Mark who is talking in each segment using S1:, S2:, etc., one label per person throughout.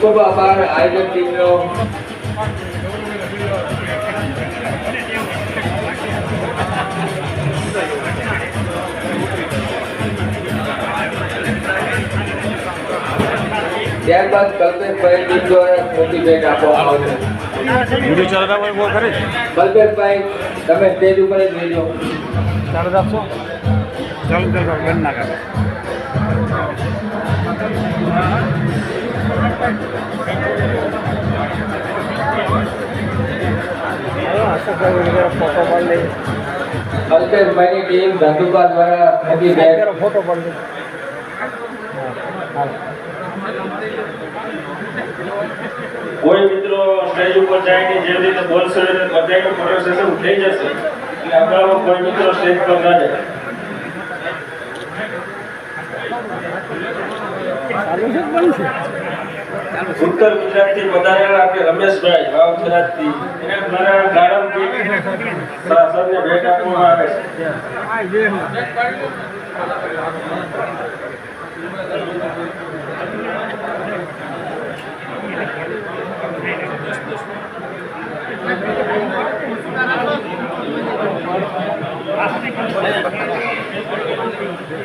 S1: ખૂબ ખૂબ આભાર. આયોજક ટીમનો. ત્યારબાદ કલ્પેશભાઈ ટીમ દ્વારા મોટી ભેટ આપવામાં આવશે
S2: વીડિયો ચાલતા હોય બહુ કરે
S1: કલ્પેશભાઈ તમે સ્ટેજ ઉપર જ રહેજો.
S2: ચાલુ રાખશો ચાલુ ચાલુ બંધ ના કરે.
S1: કલ્પેશભાઈની ટીમ ધંધુકા દ્વારા મોટી ભેટ
S2: ફોટો પાડી
S3: કોઈ મિત્રો સ્ટેજ ઉપર જાય કે જે રીતે બોલશે બધાનું પ્રોસેસન થઈ જશે એટલે આપણામાં કોઈ મિત્રો સ્ટેજ પર ના જાય.
S2: ચાલુ છે?
S3: ઉત્તર ગુજરાતથી વધારેલા આપણે રમેશભાઈ ભાવ થરાદથી એને મારા ગાળમથી સરને ભેટ આપવામાં આવે છે.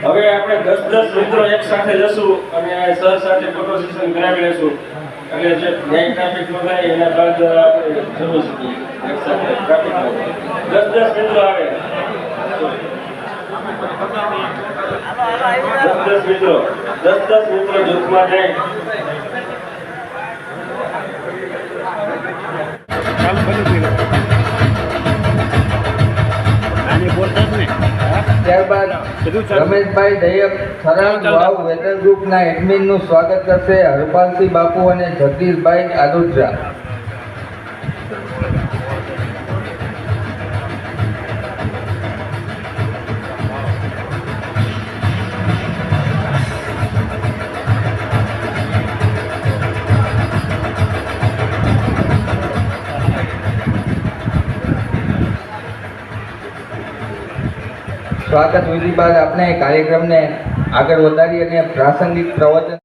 S3: હવે આપણે દસ દસ મિત્રો એક સાથે જશું અને સર સાથે ફોટો સેશન કરાવી લેશું. એટલે જે ન્યાય ટ્રાફિક નો થાય એના બાદ આપણે જવું શકીએ એક સાથે ટ્રાફિક દસ દસ મિત્રો આવે. દસ દસ મિત્રો, દસ દસ મિત્રો જૂથમાં જાય.
S1: ત્યારબાદ રમેશભાઈ દયક થરાણ વાવ વેધર ગ્રુપના એડમિનનું સ્વાગત કરશે હરપાલસિંહ બાપુ અને જગદીશભાઈ આદુત્રા સ્વાગત વિધિ બાદ આપણે કાર્યક્રમને આગળ વધારી અને પ્રાસંગિક પ્રવચન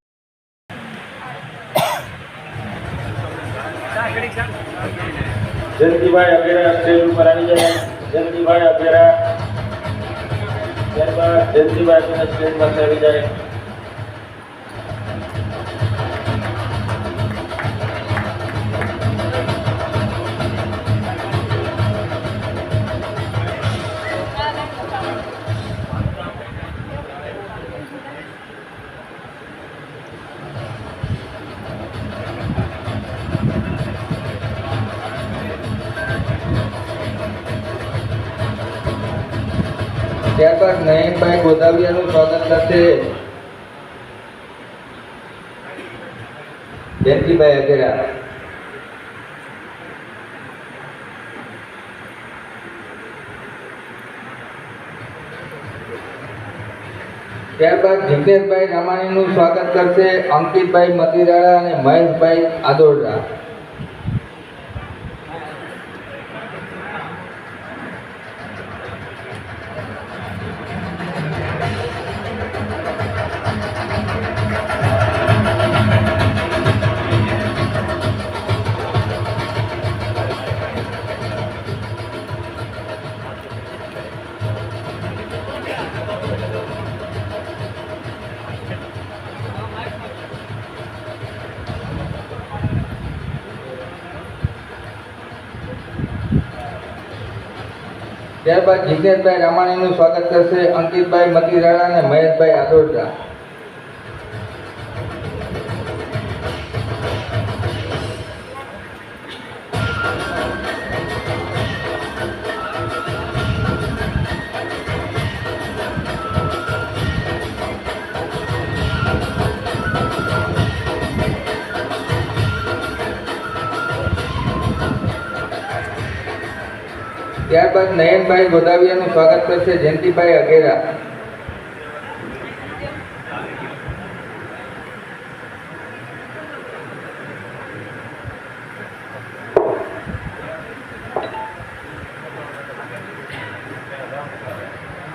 S3: જયંતિભાઈ અગેરા સ્ટેજ ઉપર આવી જાય. જયંતિભાઈ અગેરા ત્યારબાદ જયંતિભાઈ અગેરા સ્ટેજ પાસે આવી જાય.
S1: નયનભાઈ શોધન કરશે. જયંતિભાઈ અગેરા ત્યારબાદ જિગ્નેશભાઈ રામાણીનું સ્વાગત કરશે અંકિતભાઈ મતીરાળા અને મહેશભાઈ આદોડા ત્યારબાદ જિગ્નેશભાઈ રામાણીનું સ્વાગત કરશે અંકિતભાઈ મતીરાળા અને મહેશભાઈ આદોડા ત્યારબાદ નયનભાઈ ગોદાવિયાનું સ્વાગત કરશે જયંતિભાઈ અગેરા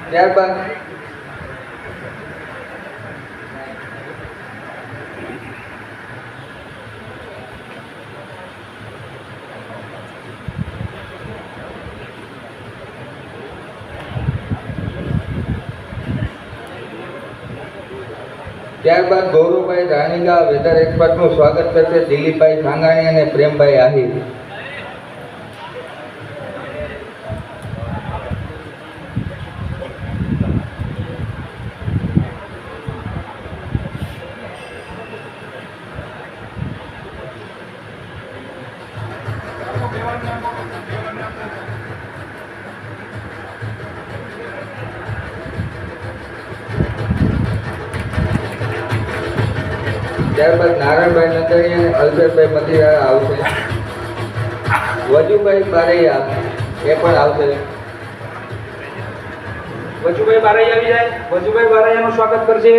S1: ત્યારબાદ ત્યારબાદ ગૌરવભાઈ રાણીગા વેધર એક્સપર્ટનું સ્વાગત કરશે દિલીપભાઈ સાંગાણી અને પ્રેમભાઈ આહિર. વજુભાઈ
S2: બારૈયાનું સ્વાગત કરશે.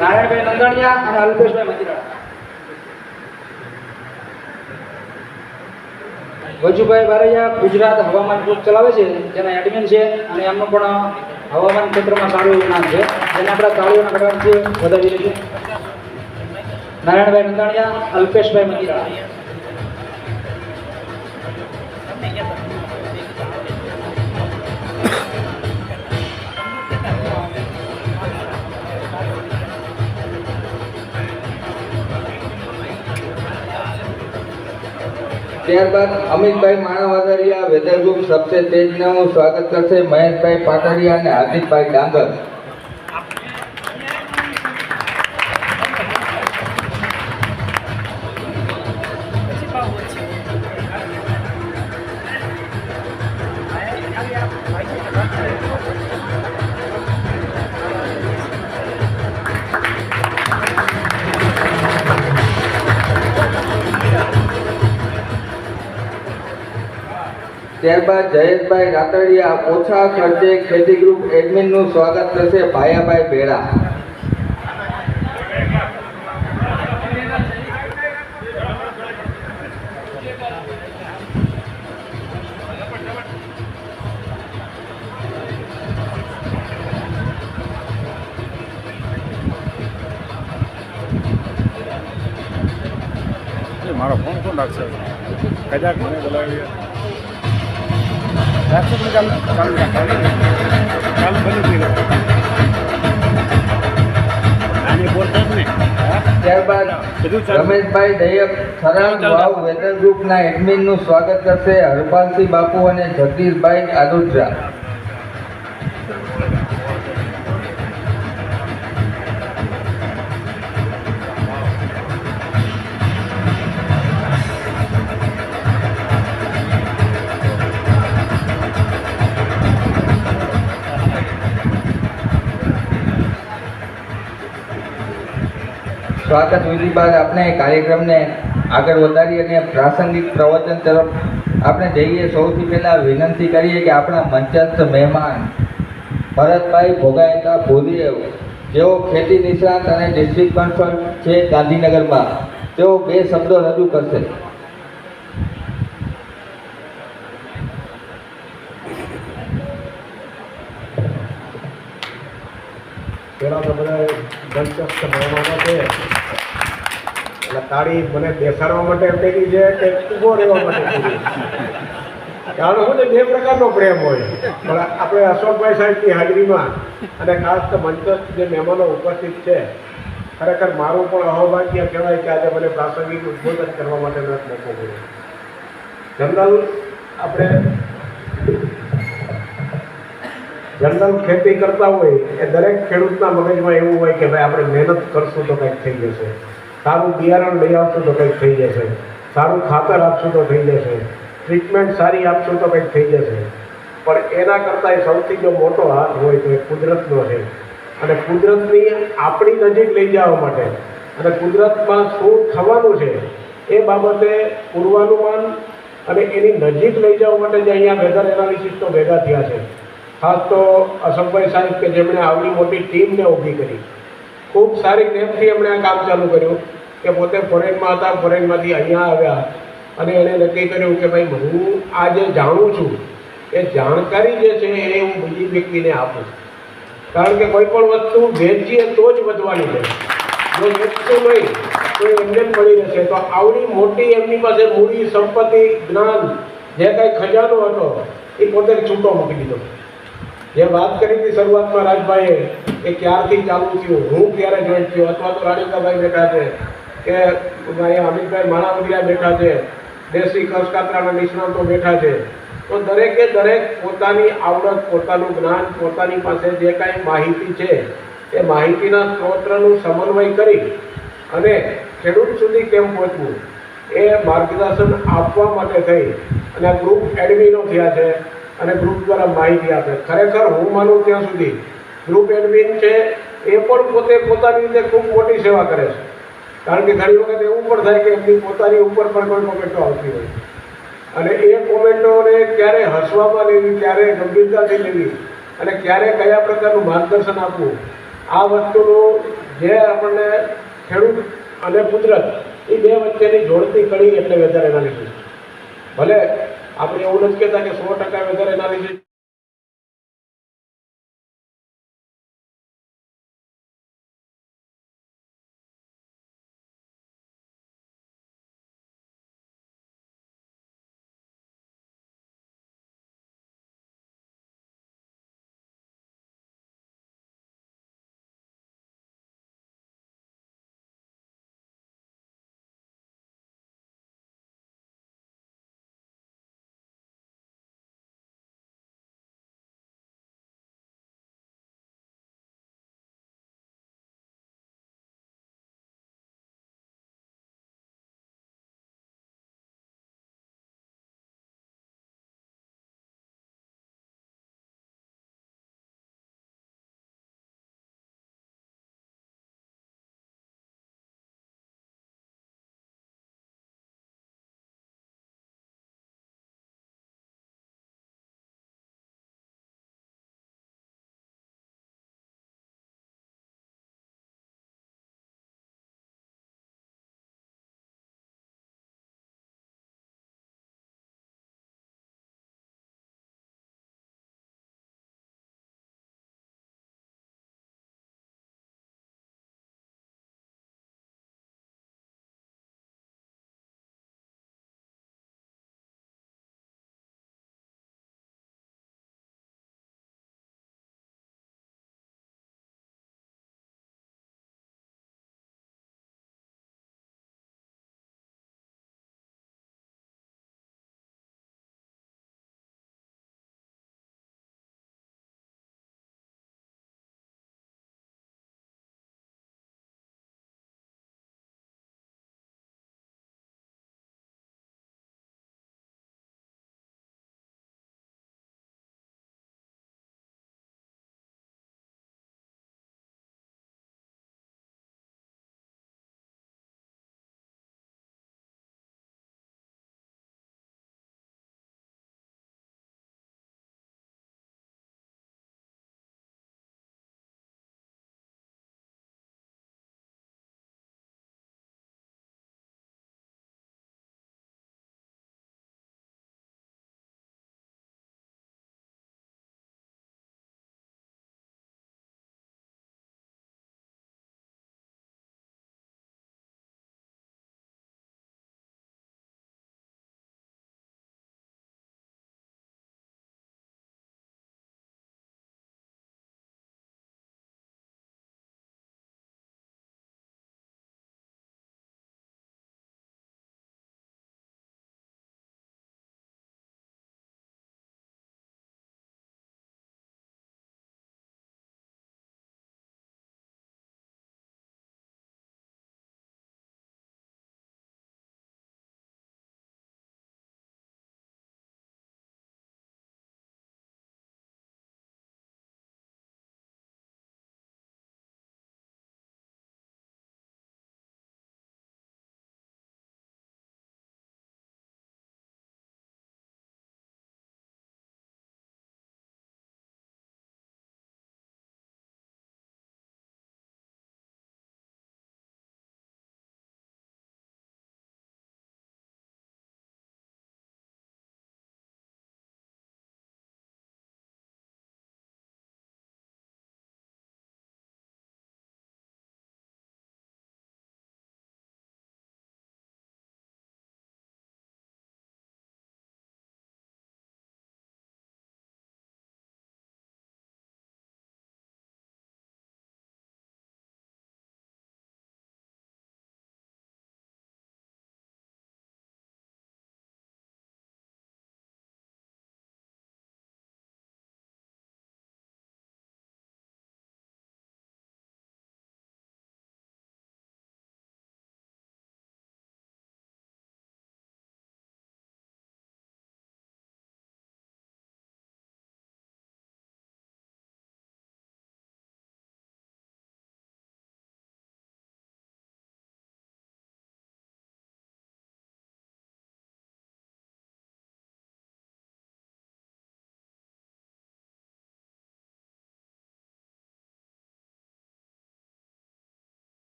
S2: નારાયણભાઈ નંદાણિયા અને અલ્પેશભાઈ મતીરા વજુભાઈ બારૈયા ગુજરાત હવામાન ગ્રુપ ચલાવે છે, જેના એડમિન છે અને એમનું પણ હવામાન ક્ષેત્રમાં સારું એવું નામ છે. જેને આપણે તાળીઓના છે, વધારી લઈશું નારાયણભાઈ નંદાણિયા, અલ્પેશભાઈ મતીરા
S1: ત્યારબાદ અમિતભાઈ માણાવદરિયા વેધર ગ્રુપ સબસે તેજનું સ્વાગત કરશે મહેશભાઈ પાટડિયા અને હાર્દિકભાઈ ડાંગર. ત્યારબાદ જયેશભાઈ રાતડિયા ઓછા ખર્ચે ખેતી ગ્રુપ એડમિનનું સ્વાગત થશે ભાયાભાઈ ભેડા ત્યારબાદ. રમેશભાઈ દયક થરાણ વાવ વેધર ગ્રુપના એડમિનનું સ્વાગત કરશે હરપાલસિંહ બાપુ અને જગદીશભાઈ આદુત્રા સ્વાગત વિધિ બાદ આપણે કાર્યક્રમને આગળ વધારી અને પ્રાસંગિક પ્રવચન તરફ આપણે જઈએ. સૌથી પહેલાં વિનંતી કરીએ કે આપણા મંચસ્થ મહેમાન ભરતભાઈ ભોગાયકા ભોદીએવ જેઓ ખેતી નિષ્ણાત અને ડિસ્ટ્રિક્ટ કન્સલ્ટ છે ગાંધીનગરમાં, તેઓ બે શબ્દો રજૂ કરશે.
S4: પેલા તો બધા દિલચસ્પ મહેમાનો છે. એટલે તાળી મને બેસાડવા માટે પેલી છે કે ઊભો રહેવા માટે કારણ શું બે પ્રકારનો પ્રેમ હોય. પણ આપણે અશોકભાઈ સાહેબની હાજરીમાં અને ખાસ તો મંચસ્થ જે મહેમાનો ઉપસ્થિત છે, ખરેખર મારું પણ અહોભાગ્ય કહેવાય કે આજે મને પ્રાસંગિક ઉદ્બોધન કરવા માટે એક મોકો મળ્યો જનરલ, આપણે જનરલ ખેતી કરતા હોય એ દરેક ખેડૂતના મગજમાં એવું હોય કે ભાઈ આપણે મહેનત કરશું તો કંઈક થઈ જશે. સારું બિયારણ લઈ આવશું તો કંઈક થઈ જશે. સારું ખાતર આપશું તો થઈ જશે. ટ્રીટમેન્ટ સારી આપશું તો કંઈક થઈ જશે. પણ એના કરતાં એ સૌથી જો મોટો હાથ હોય તો એ કુદરતનો છે. અને કુદરતની આપણી નજીક લઈ જવા માટે અને કુદરતમાં શું થવાનું છે એ બાબતે પૂર્વાનુમાન અને એની નજીક લઈ જવા માટે જે અહીંયા વેધર એનાલિસિસ્ટો ભેગા થયા છે. ખાસ તો અશોકભાઈ સાહેબ કે જેમણે આવડી મોટી ટીમને ઊભી કરી. ખૂબ સારી નેમથી એમણે આ કામ ચાલુ કર્યું કે પોતે ફોરેનમાં હતા, ફોરેનમાંથી અહીંયા આવ્યા અને એણે નક્કી કર્યું કે ભાઈ હું આ જે જાણું છું, એ જાણકારી જે છે એ હું બીજી વ્યક્તિને આપું. કારણ કે કોઈ પણ વસ્તુ વેચીએ તો જ વધવાની છે. જો વેચશું નહીં, તો એમને પડી રહેશે. તો આવડી મોટી એમની પાસે મૂડી, સંપત્તિ, જ્ઞાન, જે કાંઈ ખજાનો હતો, એ પોતે છૂટો મૂકી દીધો. જે વાત કરી હતી શરૂઆતમાં રાજભાઈએ એ ક્યારથી ચાલુ થયું? હું ક્યારે જોઈન થયો? અથવા તો રાણીકાભાઈ બેઠા છે કે અહીંયા અમિતભાઈ માણાવડિયા બેઠા છે, દેશી કસકાતરાના નિષ્ણાતો બેઠા છે. તો દરેકે દરેક પોતાની આવડત, પોતાનું જ્ઞાન, પોતાની પાસે જે કાંઈ માહિતી છે, એ માહિતીના સ્ત્રોતનું સમન્વય કરી અને ખેડૂત સુધી કેમ પહોંચવું? એ માર્ગદર્શન આપવા માટે થઈ અને ગ્રુપ એડમિનો થયા છે અને ગ્રુપ દ્વારા માહિતી આપે. ખરેખર હું માનું ત્યાં સુધી ગ્રુપ એડમિન છે, એ પણ પોતે પોતાની રીતે ખૂબ મોટી સેવા કરે છે. કારણ કે ઘણી વખત એવું પણ થાય કે એમની પોતાની ઉપર પણ કોઈ કોમેન્ટો આવતી હોય. અને એ કોમેન્ટોને ક્યારે હસવામાં લેવી, ક્યારે ગંભીરતાથી લેવી અને ક્યારે કયા પ્રકારનું માર્ગદર્શન આપવું, આ વસ્તુનું જે આપણને ખેડૂત અને કુદરત એ બે વચ્ચેની જોડતી કડી એટલે વેધર એનાલિસિસ ભલે આપણે એવું નથી કહેતા કે સો ટકા વેધર એનાલિસિસ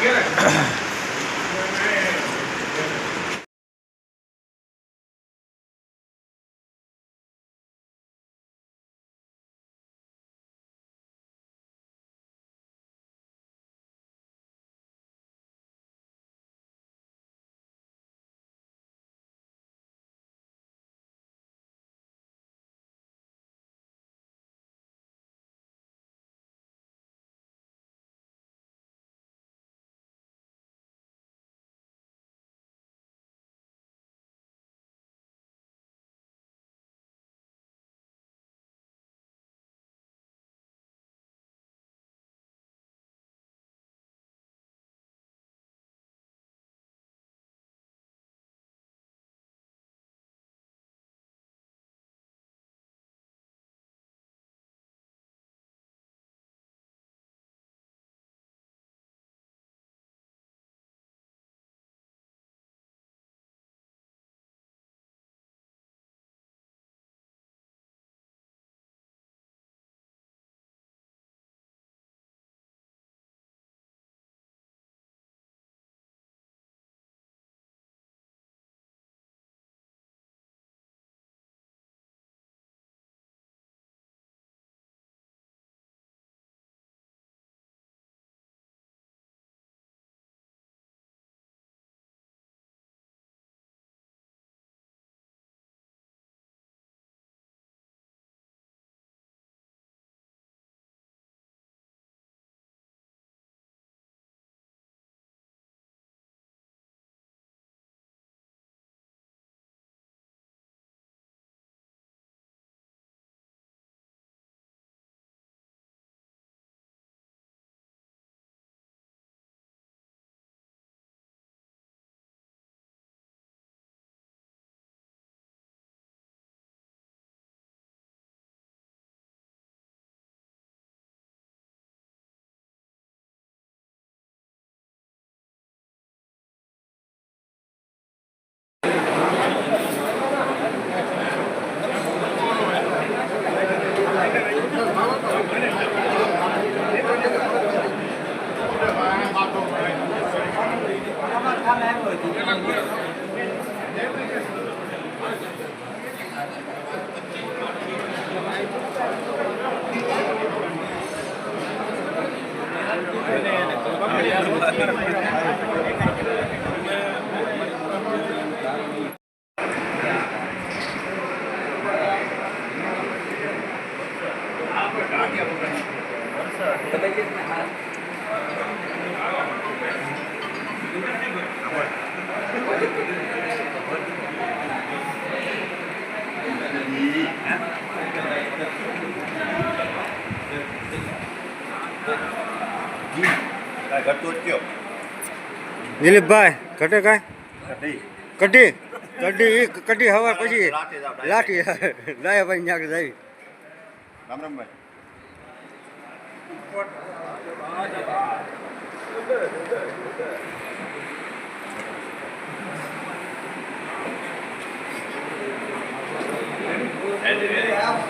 S3: ઘરે Gracias. છે એમ તો જુઓ.
S5: દિલીપભાઈ ઘટે કાંઈ? કઢી કઢી ઈ કઢી હવા પછી લાઠી દાયાભાઈ ન્યાક જાય
S6: રામ રામભાઈ ઘટતું જ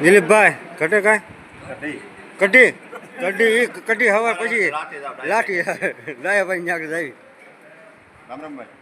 S5: દિલીપભાઈ ઘટે કાંઈ?
S6: કઢી
S5: કઢી કઢી હવા પછી
S6: લાઠી
S5: દાયા ભાઈ ત્યાં જાવી.
S6: રામ રામભાઈ